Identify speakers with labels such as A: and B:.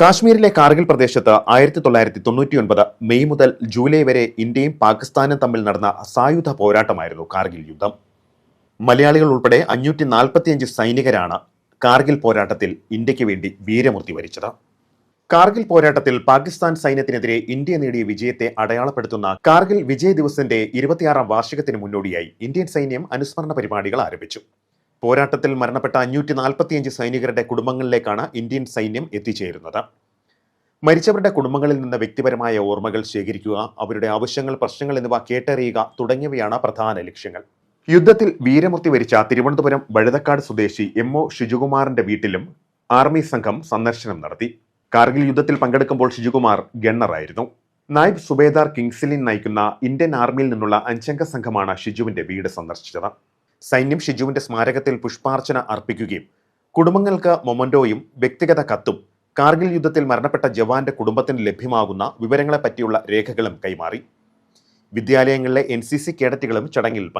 A: കാശ്മീരിലെ കാർഗിൽ പ്രദേശത്ത് ആയിരത്തി തൊള്ളായിരത്തി തൊണ്ണൂറ്റിയൊൻപത് മെയ് മുതൽ ജൂലൈ വരെ ഇന്ത്യയും പാകിസ്ഥാനും തമ്മിൽ നടന്ന സായുധ പോരാട്ടമായിരുന്നു കാർഗിൽ യുദ്ധം. മലയാളികൾ ഉൾപ്പെടെ അഞ്ഞൂറ്റി നാൽപ്പത്തിയഞ്ച് സൈനികരാണ് കാർഗിൽ പോരാട്ടത്തിൽ ഇന്ത്യയ്ക്ക് വേണ്ടി വീരമൂർത്തി വരിച്ചത്. കാർഗിൽ പോരാട്ടത്തിൽ പാകിസ്ഥാൻ സൈന്യത്തിനെതിരെ ഇന്ത്യ നേടിയ വിജയത്തെ അടയാളപ്പെടുത്തുന്ന കാർഗിൽ വിജയ് ദിവസിന്റെ ഇരുപത്തിയാറാം വാർഷികത്തിന് മുന്നോടിയായി ഇന്ത്യൻ സൈന്യം അനുസ്മരണ പരിപാടികൾ ആരംഭിച്ചു. പോരാട്ടത്തിൽ മരണപ്പെട്ട അഞ്ഞൂറ്റി നാൽപ്പത്തിയഞ്ച് സൈനികരുടെ കുടുംബങ്ങളിലേക്കാണ് ഇന്ത്യൻ സൈന്യം എത്തിച്ചേരുന്നത്. മരിച്ചവരുടെ കുടുംബങ്ങളിൽ നിന്ന് വ്യക്തിപരമായ ഓർമ്മകൾ ശേഖരിക്കുക അവരുടെ ആവശ്യങ്ങൾ പ്രശ്നങ്ങൾ എന്നിവ കേട്ടറിയുക തുടങ്ങിയവയാണ് പ്രധാന ലക്ഷ്യങ്ങൾ. യുദ്ധത്തിൽ വീരമൃത്യു വരിച്ച തിരുവനന്തപുരം വഴുതക്കാട് സ്വദേശി എം ഒ ഷിജുകുമാറിന്റെ വീട്ടിലും ആർമി സംഘം സന്ദർശനം നടത്തി. കാർഗിൽ യുദ്ധത്തിൽ പങ്കെടുക്കുമ്പോൾ ഷിജുകുമാർ ഗണ്ണറായിരുന്നു. നായിബ് സുബേദാർ കിങ്സിലിൻ നയിക്കുന്ന ഇന്ത്യൻ ആർമിയിൽ നിന്നുള്ള അഞ്ചംഗ സംഘമാണ് ഷിജുവിന്റെ വീട് സന്ദർശിച്ചത്. സൈന്യം ഷിജുവിന്റെ സ്മാരകത്തിൽ പുഷ്പാർച്ചന അർപ്പിക്കുകയും കുടുംബങ്ങൾക്ക് മൊമൻഡോയും വ്യക്തിഗത കത്തും കാർഗിൽ യുദ്ധത്തിൽ മരണപ്പെട്ട ജവാന്റെ കുടുംബത്തിന് ലഭ്യമാകുന്ന വിവരങ്ങളെപ്പറ്റിയുള്ള രേഖകളും കൈമാറി. വിദ്യാലയങ്ങളിലെ എൻ സി സി കേഡറ്റുകളും ചടങ്ങിൽ